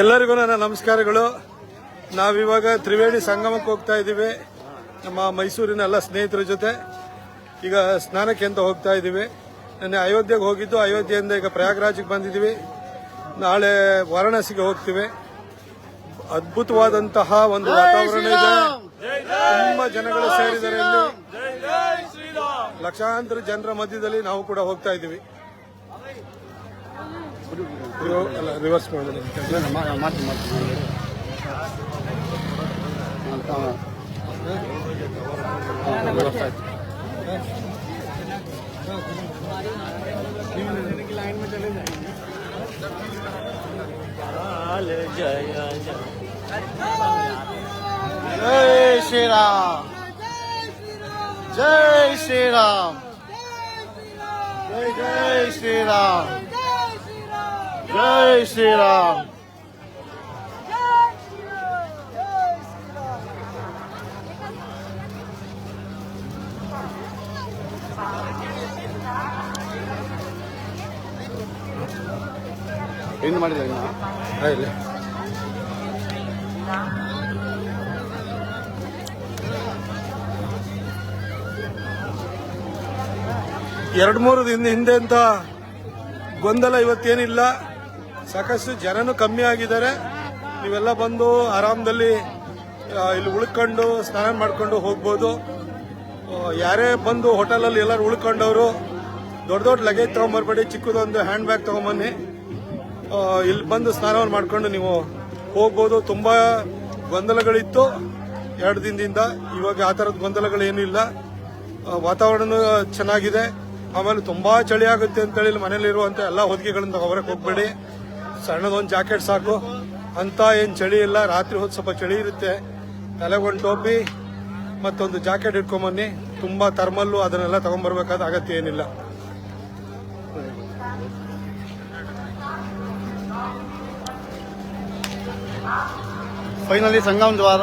ಎಲ್ಲರಿಗೂ ನನ್ನ ನಮಸ್ಕಾರಗಳು. ನಾವಿವಾಗ ತ್ರಿವೇಣಿ ಸಂಗಮಕ್ಕೆ ಹೋಗ್ತಾ ಇದ್ದೀವಿ. ನಮ್ಮ ಮೈಸೂರಿನ ಎಲ್ಲ ಸ್ನೇಹಿತರ ಜೊತೆ. ಈಗ ಸ್ನಾನಕ್ಕೆ ಅಂತ ಹೋಗ್ತಾ ಇದ್ದೀವಿ. ನಾನು ಅಯೋಧ್ಯೆಗೆ ಹೋಗಿದ್ದು ಅಯೋಧ್ಯೆಯಿಂದ ಈಗ ಪ್ರಯಾಗ್ರಾಜ್ಗೆ ಬಂದಿದ್ದೀವಿ. ನಾಳೆ ವಾರಾಣಸಿಗೆ ಹೋಗ್ತೀವಿ. ಅದ್ಭುತವಾದಂತಹ ಒಂದು ವಾತಾವರಣ ಇದೆ. ತುಂಬಾ ಜನಗಳು ಸೇರಿದ್ದಾರೆ ಇಲ್ಲಿ. ಲಕ್ಷಾಂತರ ಜನರ ಮಧ್ಯದಲ್ಲಿ ನಾವು ಕೂಡ ಹೋಗ್ತಾ ಇದ್ದೀವಿ. ರಿವರ್ಸ್ ಮಾಡಿದ್ರೆ ಮಾಡ್ತೀನಿ ಮಾಡ್ತೀನಿ ಜೈ ಶ್ರೀರಾಮ್. ಜೈ ಶ್ರೀರಾಮ್. ಜೈ ಜೈ ಶ್ರೀರಾಮ್. ಜೈ ಶ್ರೀರಾಮ್. ಏನು ಮಾಡಿದೆ ಇನ್ನ? ಹಾಗೆ ಎರಡು ಮೂರು ದಿನ ಹಿಂದೆ ಅಂತ ಗೊಂದಲ ಇವತ್ತೇನಿಲ್ಲ. ಸಾಕಷ್ಟು ಜನನು ಕಮ್ಮಿ ಆಗಿದ್ದಾರೆ. ನೀವೆಲ್ಲ ಬಂದು ಆರಾಮದಲ್ಲಿ ಇಲ್ಲಿ ಉಳ್ಕೊಂಡು ಸ್ನಾನ ಮಾಡ್ಕೊಂಡು ಹೋಗ್ಬೋದು. ಯಾರೇ ಬಂದು ಹೋಟೆಲಲ್ಲಿ ಎಲ್ಲರೂ ಉಳ್ಕೊಂಡವರು, ದೊಡ್ಡ ದೊಡ್ಡ ಲಗೇಜ್ ತಗೊಂಬರ್ಬೇಡಿ, ಚಿಕ್ಕದೊಂದು ಹ್ಯಾಂಡ್ ಬ್ಯಾಗ್ ತಗೊಂಬನ್ನಿ ಇಲ್ಲಿ ಬಂದು ಸ್ನಾನವನ್ನು ಮಾಡ್ಕೊಂಡು ನೀವು ಹೋಗ್ಬೋದು. ತುಂಬ ಗೊಂದಲಗಳಿತ್ತು ಎರಡು ದಿನದಿಂದ. ಇವಾಗ ಆ ಥರದ ಗೊಂದಲಗಳೇನೂ ಇಲ್ಲ ವಾತಾವರಣ ಚೆನ್ನಾಗಿದೆ. ಆಮೇಲೆ ತುಂಬಾ ಚಳಿ ಆಗುತ್ತೆ ಅಂತೇಳಿ ಇಲ್ಲಿ ಮನೇಲಿರುವಂತ ಎಲ್ಲ ಹೊದಿಕೆಗಳನ್ನ ಹೊರಕ್ಕೆ ಹೋಗ್ಬೇಡಿ. ಸಣ್ಣದೊಂದು ಜಾಕೆಟ್ ಸಾಕು. ಅಂತ ಏನು ಚಳಿ ಇಲ್ಲ ರಾತ್ರಿ ಹೊತ್ತು ಸ್ವಲ್ಪ ಚಳಿ ಇರುತ್ತೆ. ತಲೆಗೊಂದು ಟೋಪಿ ಮತ್ತೊಂದು ಜಾಕೆಟ್ ಇಟ್ಕೊಂಬನ್ನಿ. ತುಂಬಾ ಥರ್ಮಲ್ಲು ಅದನ್ನೆಲ್ಲ ತಗೊಂಡ್ಬರ್ಬೇಕಾದ ಅಗತ್ಯ ಏನಿಲ್ಲ. ಫೈನಲಿ ಸಂಗಮ್ ದ್ವಾರ